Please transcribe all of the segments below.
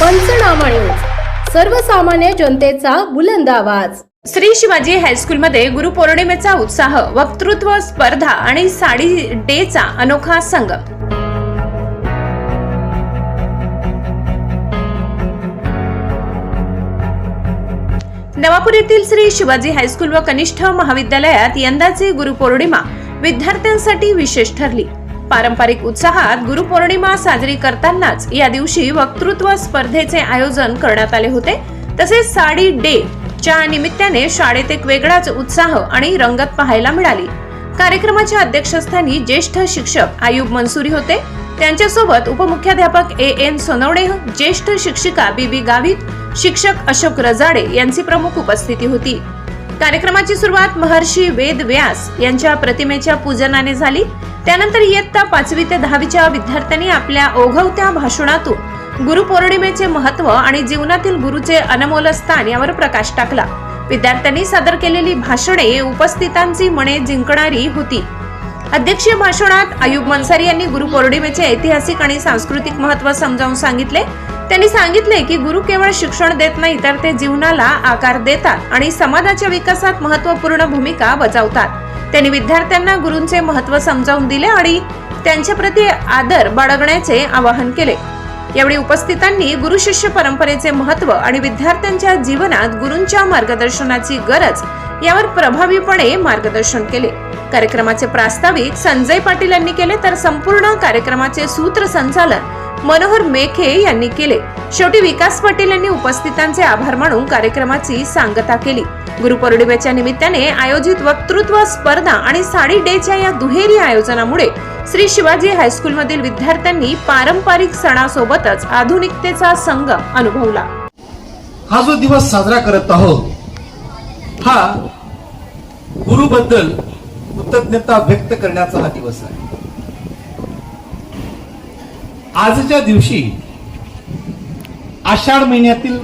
पंचनामा न्यूज. सर्वसामान्य जनतेचा बुलंद आवाज. श्री शिवाजी हायस्कूलमध्ये गुरुपौर्णिमेचा उत्साह वक्तृत्व स्पर्धा आणि साडी डेचा अनोखा संगम नवापूर येथील श्री शिवाजी हायस्कूल व कनिष्ठ महाविद्यालयात यंदाची गुरुपौर्णिमा विद्यार्थ्यांसाठी विशेष ठरली. पारंपरिक उत्साहात गुरुपौर्णिमा साजरी करतानाच या दिवशी वक्तृत्व स्पर्धेचे आयोजन करण्यात आले होते. तसेच साडी डे च्या निमित्ताने शाळेत एक वेगळाच उत्साह आणि रंगत पाहायला मिळाली. कार्यक्रमाच्या अध्यक्षस्थानी ज्येष्ठ शिक्षक आयुब मंसुरी होते. त्यांच्यासोबत उपमुख्याध्यापक ए एन सोनवणे ज्येष्ठ शिक्षिका बीबी गावित शिक्षक अशोक रजाडे यांची प्रमुख उपस्थिती होती. कार्यक्रमाची सुरुवात महर्षी वेद व्यास यांच्या प्रतिमेच्या पूजनाने झाली. त्यानंतर इयत्ता पाचवी ते दहावीच्या विद्यार्थ्यांनी आपल्या ओघवत्या भाषणातून गुरुपौर्णिमेचे महत्त्व आणि जीवनातील गुरुचे अनमोल स्थान यावर प्रकाश टाकला. विद्यार्थ्यांनी सादर केलेली भाषणे उपस्थितांची मने जिंकणारी होती. अध्यक्षीय भाषणात आयुब मनसारी यांनी गुरुपौर्णिमेचे ऐतिहासिक आणि सांस्कृतिक महत्त्व समजावून सांगितले. त्यांनी सांगितले की गुरु केवळ शिक्षण देत नाही तर ते जीवनाला आकार देतात आणि समाजाच्या विकासात महत्त्वपूर्ण भूमिका बजावतात. त्यांनी विद्यार्थ्यांना गुरूंचे महत्त्व समजावून दिले आणि त्यांच्या प्रति आदर बाळगण्याचे आवाहन केले. यावेळी उपस्थितांनी गुरु शिष्य परंपरेचे महत्त्व आणि विद्यार्थ्यांच्या जीवनात गुरूंच्या मार्गदर्शनाची गरज यावर प्रभावीपणे मार्गदर्शन केले. कार्यक्रमाचे प्रास्ताविक संजय पाटील यांनी केले तर संपूर्ण कार्यक्रमाचे सूत्रसंचालन मनोहर मेखे यांनी केले. शेवटी विकास पटेल यांनी उपस्थितांचे आभार मानून कार्यक्रमाची सांगता केली. गुरुपौर्णिमेच्या निमित्ताने आयोजित वक्तृत्व स्पर्धा आणि साडी डेच्या या दुहेरी आयोजनामुळे श्री शिवाजी हायस्कूलमधील विद्यार्थ्यांनी पारंपरिक सणासोबतच आधुनिकतेचा संगम अनुभवला. हा जो दिवस साजरा करत आहोत हा गुरुबद्दल कृतज्ञता व्यक्त करण्याचा हा दिवस आहे. आजच्या दिवशी आषाढ महिन्यातील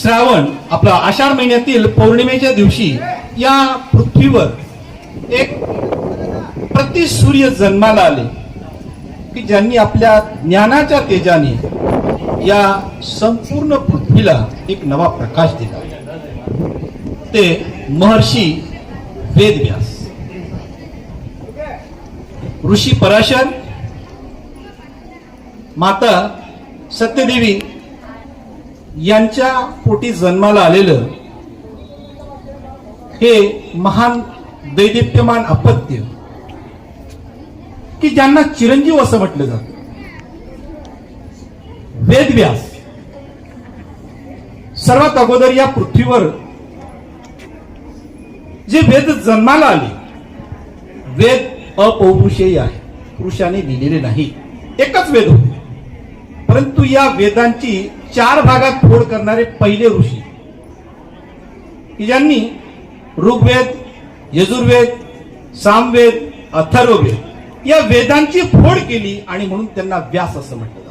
श्रावण आपला आषाढ महिन्यातील पौर्णिमेच्या दिवशी या पृथ्वीवर एक प्रतिसूर्य जन्माला आले. की ज्यांनी आपल्या ज्ञानाच्या तेजाने या संपूर्ण पृथ्वीला एक नवा प्रकाश दिला. ते महर्षी वेदव्यास. ऋषी पराशर माता सत्यदेवी यांच्या पोटी जन्माला आलेलं हे महान दैदिप्यमान अपत्य की ज्यांना चिरंजीव असं म्हटलं जात. वेदव्यास सर्वात अगोदर या पृथ्वीवर जे वेद जन्माला आले वेद अपौरुषेय आहे. पुरुषाने दिलेले नाही. एकच वेद होते. परंतु या वेदांची चार भागात फोड करणारे पहिले ऋषी. की ज्यांनी ऋग्वेद यजुर्वेद सामवेद अथर्ववेद या वेदांची फोड केली आणि म्हणून त्यांना व्यास असं म्हटलं